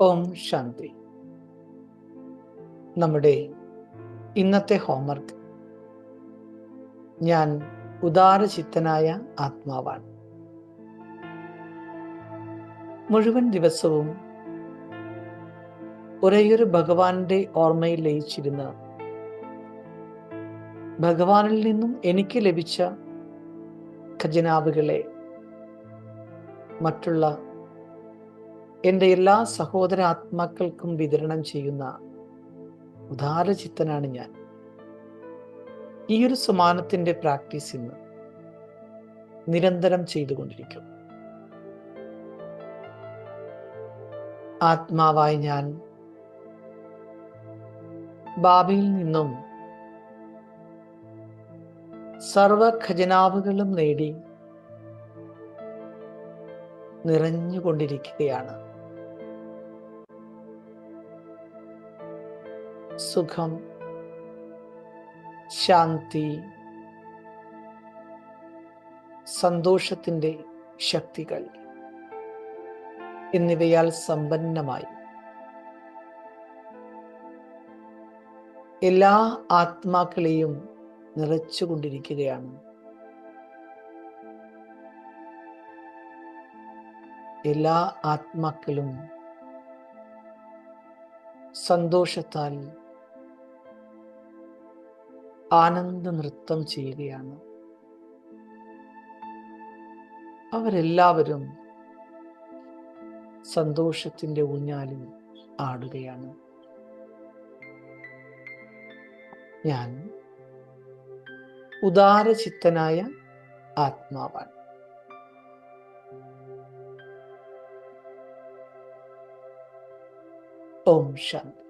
ഓം ശാന്തി. നമ്മുടെ ഇന്നത്തെ ഹോംവർക്ക് ഞാൻ ഉദാരചിത്തനായ ആത്മാവാണ്. മുഴുവൻ ദിവസവും ഒരേയൊരു ഭഗവാന്റെ ഓർമ്മയിൽ ലയിച്ചിരുന്ന് ഭഗവാനിൽ നിന്നും എനിക്ക് ലഭിച്ച ഖജനാവുകളെ മറ്റുള്ള എന്റെ എല്ലാ സഹോദര ആത്മാക്കൾക്കും വിതരണം ചെയ്യുന്ന ഉദാരചിത്തനാണ് ഞാൻ. ഈ ഒരു സമാനത്തിന്റെ പ്രാക്ടീസ് ഇന്ന് നിരന്തരം ചെയ്തുകൊണ്ടിരിക്കും. ആത്മാവായി ഞാൻ ബാബയിൽ നിന്നും സർവ ഖജനാവുകളും നേടി നിറഞ്ഞുകൊണ്ടിരിക്കുകയാണ്. സുഖം ശാന്തി സന്തോഷത്തിന്റെ ശക്തികൾ എന്നിവയാൽ സമ്പന്നമായി. എല്ലാ ആത്മാക്കളെയും നിറച്ചുകൊണ്ടിരിക്കുകയാണ്. എല്ലാ ആത്മാക്കളും സന്തോഷത്താൽ ആനന്ദ നൃത്തം ചെയ്യുകയാണ്. അവരെല്ലാവരും സന്തോഷത്തിന്റെ ഊഞ്ഞാലിൽ ആടുകയാണ്. ഞാൻ ഉദാരചിത്തനായ ആത്മാവാണ്. ഓം ശാന്തി.